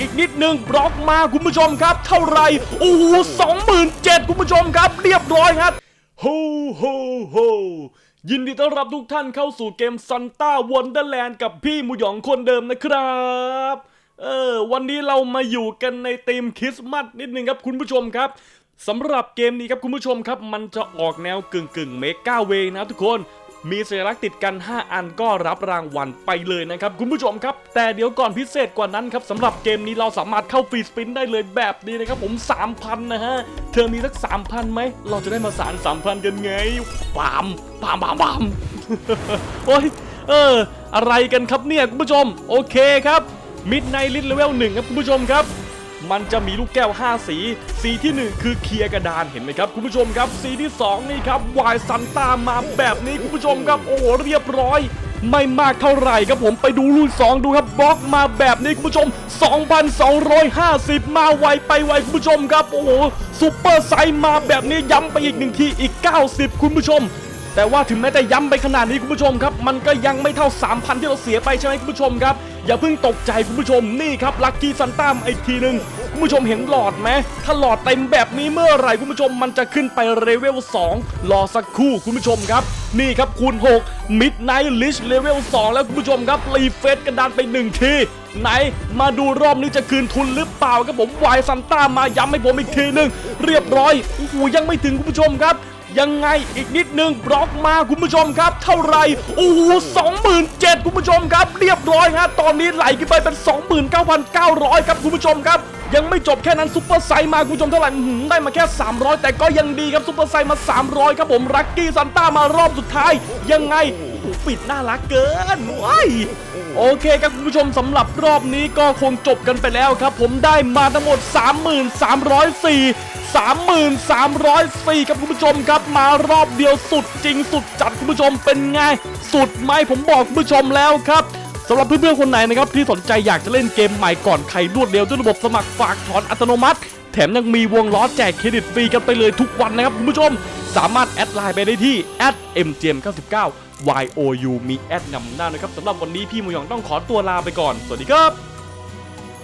อีกนิดนึงบล็อกมาคุณผู้ชมครับ เท่าไหร่โอ้โหสองหมื่นเจ็ดคุณผู้ชมครับ เรียบร้อยครับโฮโฮโฮยินดีต้อนรับทุกท่านเข้าสู่เกมซันต้าวันเดอร์แลนด์กับพี่มูหยองคนเดิมนะครับเออวันนี้เรามาอยู่กันในธีมคริสต์มาสนิดนึงครับคุณผู้ชมครับสำหรับเกมนี้ครับคุณผู้ชมครับ มันจะออกแนวกึ่งกึ่งเมกาเวนะทุกคน มีสัญลักษณ์ติดกัน 5 อันก็รับรางวัลไปเลยนะครับคุณผู้ชมครับ แต่เดี๋ยวก่อนพิเศษกว่านั้นครับสำหรับเกมนี้เราสามารถเข้าฟรีสปินได้เลยแบบนี้นะครับผม 3,000 นะฮะ เธอมีสัก 3,000ไหม เราจะได้มาสาร 3,000 กันไงปามปามปามปามโอ้ยเออ อะไรกันครับเนี่ยคุณผู้ชม โอเคครับมิดไนลิทเลเวลหนึ่งครับคุณผู้ชมครับ มันจะมีลูกแก้ว 5 สี สีที่ 1 คือเคลียร์กระดานเห็นไหมครับคุณผู้ชมครับ สีที่ 2 นี่ครับวายซันตามาแบบนี้คุณผู้ชมครับโอ้โหเรียบร้อย ไม่มากเท่าไหร่ครับผมไปดูรุ่น 2 ดูครับบล็อกมาแบบนี้คุณผู้ชม 2,250 มาไวไปไวคุณผู้ชมครับโอ้โหซุปเปอร์ไซส์มาแบบนี้ย้ำไปอีกหนึ่งทีอีก 90 คุณผู้ชมแต่ว่าถึงแม้จะย้ำไปขนาดนี้คุณผู้ชมครับ มันก็ยังไม่เท่า 3,000 ที่เราเสียไปใช่ไหมคุณผู้ชมครับอย่าเพิ่งตกใจคุณผู้ชมนี่ครับลัคกี้ซันต้าอีกทีหนึ่งคุณผู้ชมเห็นหลอดไหมถ้าหลอดเต็มแบบนี้เมื่อไหร่คุณผู้ชมมันจะขึ้นไปเลเวล2รอสักครู่คุณผู้ชมครับ นี่ครับคูณ 6 Midnight Lich เลเวล2แล้วคุณผู้ชมครับรีเฟซกันดานไปหนึ่งทีไหนมาดูรอบนี้จะคืนทุนหรือเปล่าครับผมวายซันต้ามาย้ำให้ผมอีกทีหนึ่งเรียบร้อยโอ้โหยังไม่ถึงคุณผู้ชมครับยังไงอีกนิดนึงบล็อกมาคุณผู้ชมครับ เท่าไรโอ้โหสองหมื่นเจ็ดคุณผู้ชมครับ เรียบร้อยฮะตอนนี้ไหลขึ้นไปเป็น 29,900 ครับคุณผู้ชมครับ ยังไม่จบแค่นั้นซุปเปอร์ไซด์มาคุณผู้ชมเท่าไหร่หือได้มาแค่ 300 แต่ก็ยังดีครับซุปเปอร์ไซด์มา 300 ครับผมรักกี้ซันต้ามารอบสุดท้าย ยังไงปิดน่ารักเกินว้ายโอเคครับคุณผู้ชมสำหรับรอบนี้ก็คงจบกันไปแล้วครับ ผมได้มาทั้งหมด 3304 3304ครับคุณผู้ชมครับ มารอบเดียวสุดจริงสุดจัดคุณผู้ชมเป็นไง สุดไหมผมบอกคุณผู้ชมแล้วครับ สำหรับเพื่อนๆคนไหนนะครับที่สนใจอยากจะเล่นเกมใหม่ก่อนใครรวดเร็วด้วยระบบสมัครฝากถอนอัตโนมัติ แถมยังมีวงล้อแจกเครดิตฟรีกันไปเลยทุกวันนะครับคุณผู้ชม สามารถแอดไลน์ไปได้ที่ @mgm99 you มีแอดนำหน้านะครับสำหรับวันนี้พี่มูหยองต้องขอตัวลาไปก่อน สวัสดีครับ